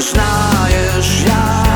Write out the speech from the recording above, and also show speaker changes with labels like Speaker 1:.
Speaker 1: znajesz jak